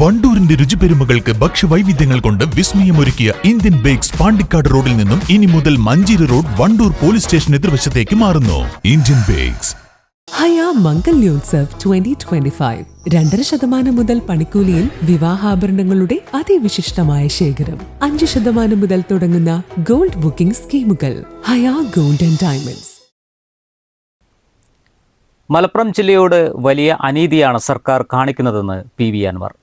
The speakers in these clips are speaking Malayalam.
വണ്ടൂരിന്റെ രുചിപെരുമകൾക്ക് ഭക്ഷ്യവൈവിധ്യങ്ങൾ കൊണ്ട് വിസ്മയമൊരുക്കിയ ഇന്ത്യൻ ബേക്സ് പാണ്ടിക്കാട് റോഡിൽ നിന്നും ഇനി മുതൽ Manjeri road Wandoor police station എതിർവശത്തേക്ക് മാറുന്നു. Indian bakes. ഹയാ മംഗല്യോത്സവ് ട്വന്റി ട്വന്റി ഫൈവ് രണ്ടര ശതമാനം മുതൽ പണിക്കൂലിയിൽ വിവാഹാഭരണങ്ങളുടെ അതിവിശിഷ്ടമായ ശേഖരം. അഞ്ച് ശതമാനം മുതൽ തുടങ്ങുന്ന ഗോൾഡ് ബുക്കിംഗ് സ്കീമുകൾ. Haya gold and diamonds. Malappuram ജില്ലയോട് വലിയ അനീതിയാണ് സർക്കാർ കാണിക്കുന്നതെന്ന് പി വി അൻവർ.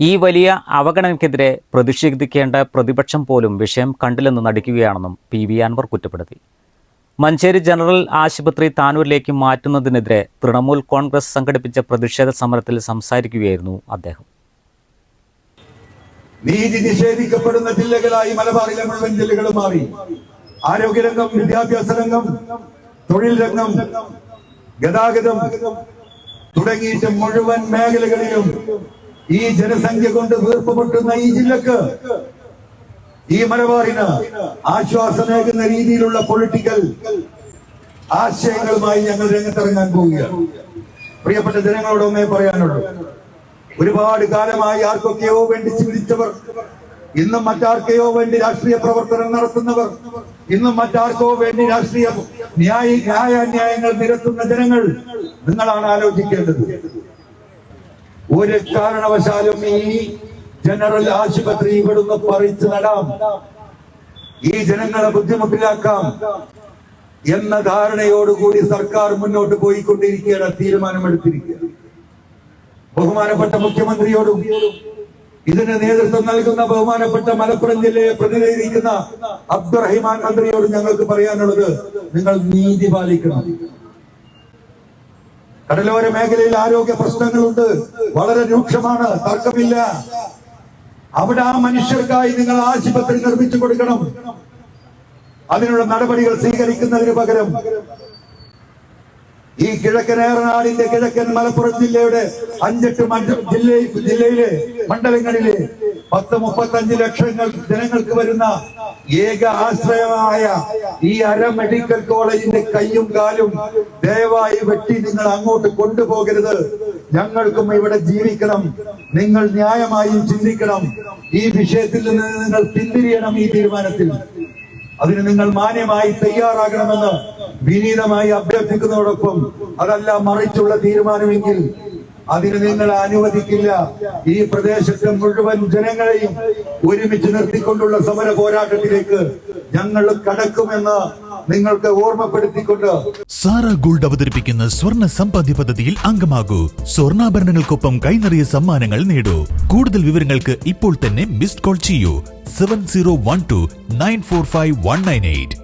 ഈ വലിയ അവഗണനയ്ക്കെതിരെ പ്രതിഷേധിക്കേണ്ട പ്രതിപക്ഷം പോലും വിഷയം കണ്ടില്ലെന്ന് നടിക്കുകയാണെന്നും പി വി അൻവർ കുറ്റപ്പെടുത്തി. മഞ്ചേരി ജനറൽ ആശുപത്രി താനൂരിലേക്ക് മാറ്റുന്നതിനെതിരെ തൃണമൂൽ കോൺഗ്രസ് സംഘടിപ്പിച്ച പ്രതിഷേധ സമരത്തിൽ സംസാരിക്കുകയായിരുന്നു അദ്ദേഹം. നീതി നിഷേധിക്കപ്പെടുന്ന ജില്ലകളായി മലബാറിലെ മുഴുവൻ ജില്ലകളും മാറി. ആരോഗ്യരംഗം വിദ്യാഭ്യാസ രംഗം തൊഴിൽ രംഗം ഗതാഗതം തുടങ്ങിയിട്ട് മുഴുവൻ മേഖലകളിലും ഈ ജനസംഖ്യ കൊണ്ട് വീർപ്പുമുട്ടുന്ന ഈ ജില്ലക്ക് ഈ മലബാറിന് ആശ്വാസമേകുന്ന രീതിയിലുള്ള പൊളിറ്റിക്കൽ ആശയങ്ങളുമായി ഞങ്ങൾ രംഗത്തിറങ്ങാൻ പോവുകയാണ്. പ്രിയപ്പെട്ട ജനങ്ങളോട് ഒന്നേ പറയാനുള്ളൂ. ഒരുപാട് കാലമായി ആർക്കൊക്കെയോ വേണ്ടി ചിന്തിച്ചവർ ഇന്നും മറ്റാർക്കെയോ വേണ്ടി രാഷ്ട്രീയ പ്രവർത്തനം നടത്തുന്നവർ ഇന്നും മറ്റാർക്കോ വേണ്ടി രാഷ്ട്രീയ ന്യായ ന്യായാന്യായങ്ങൾ നിരത്തുന്ന ജനങ്ങൾ നിങ്ങളാണ് ആലോചിക്കേണ്ടത്. ഒരു കാരണവശാലും ഈ ജനറൽ ആശുപത്രി ഇവിടുന്ന് പറിച്ചു നടാം. ഈ ജനങ്ങളെ ബുദ്ധിമുട്ടിലാക്കാം. എന്ന ധാരണയോടുകൂടി സർക്കാർ മുന്നോട്ട് പോയിക്കൊണ്ടിരിക്കുകയാണ് തീരുമാനമെടുത്തിരിക്കുക. ബഹുമാനപ്പെട്ട മുഖ്യമന്ത്രിയോടും ഇതിന് നേതൃത്വം നൽകുന്ന ബഹുമാനപ്പെട്ട മലപ്പുറം ജില്ലയെ പ്രതിനിധീകരിക്കുന്ന അബ്ദുറഹിമാൻ മന്ത്രിയോട് ഞങ്ങൾക്ക് പറയാനുള്ളത് നിങ്ങൾ നീതി പാലിക്കണം. കടലോര മേഖലയിൽ ആരോഗ്യ പ്രശ്നങ്ങളുണ്ട്. വളരെ രൂക്ഷമാണ്. തർക്കമില്ല. അവിടെ ആ മനുഷ്യർക്കായി നിങ്ങൾ ആശുപത്രി നിർമ്മിച്ചു കൊടുക്കണം. അതിനുള്ള നടപടികൾ സ്വീകരിക്കുന്നതിന് പകരം ഈ കിഴക്കൻ ഏറനാടിന്റെ കിഴക്കൻ മലപ്പുറം ജില്ലയുടെ അഞ്ചെട്ട് ജില്ലയിൽ ജില്ലയിലെ മണ്ഡലങ്ങളിലെ പത്ത് മുപ്പത്തഞ്ച് ലക്ഷങ്ങൾ ജനങ്ങൾക്ക് വരുന്ന ഏക ആശ്രയമായ ഈ അര മെഡിക്കൽ കോളേജിന്റെ കൈയും കാലും ദയവായി വെട്ടി നിങ്ങൾ അങ്ങോട്ട് കൊണ്ടുപോകരുത്. ഞങ്ങൾക്കും ഇവിടെ ജീവിക്കണം. നിങ്ങൾ ന്യായമായും ചിന്തിക്കണം. ഈ വിഷയത്തിൽ നിന്ന് നിങ്ങൾ പിന്തിരിയണം ഈ തീരുമാനത്തിൽ. അതിന് നിങ്ങൾ മാന്യമായി തയ്യാറാകണമെന്ന് വിനീതമായി അഭ്യർത്ഥിക്കുന്നതോടൊപ്പം അതല്ല മറിച്ചുള്ള തീരുമാനമെങ്കിൽ അതിന് നിങ്ങൾ അനുവദിക്കില്ല. ഈ പ്രദേശത്തെ മുഴുവൻ ജനങ്ങളെയും ഒരുമിച്ച് നിർത്തിക്കൊണ്ടുള്ള സമര പോരാട്ടത്തിലേക്ക് ഞങ്ങൾ കടക്കുമെന്ന് നിങ്ങൾക്ക് ഓർമ്മപ്പെടുത്തിക്കൊണ്ട് സാറ ഗോൾഡ് അവതരിപ്പിക്കുന്ന സ്വർണ സമ്പാദ്യ പദ്ധതിയിൽ അംഗമാകൂ. സ്വർണാഭരണങ്ങൾക്കൊപ്പം കൈനിറിയ സമ്മാനങ്ങൾ നേടൂ. കൂടുതൽ വിവരങ്ങൾക്ക് ഇപ്പോൾ തന്നെ മിസ്ഡ് കോൾ ചെയ്യൂ. Seven zero one two nine four five one nine eight.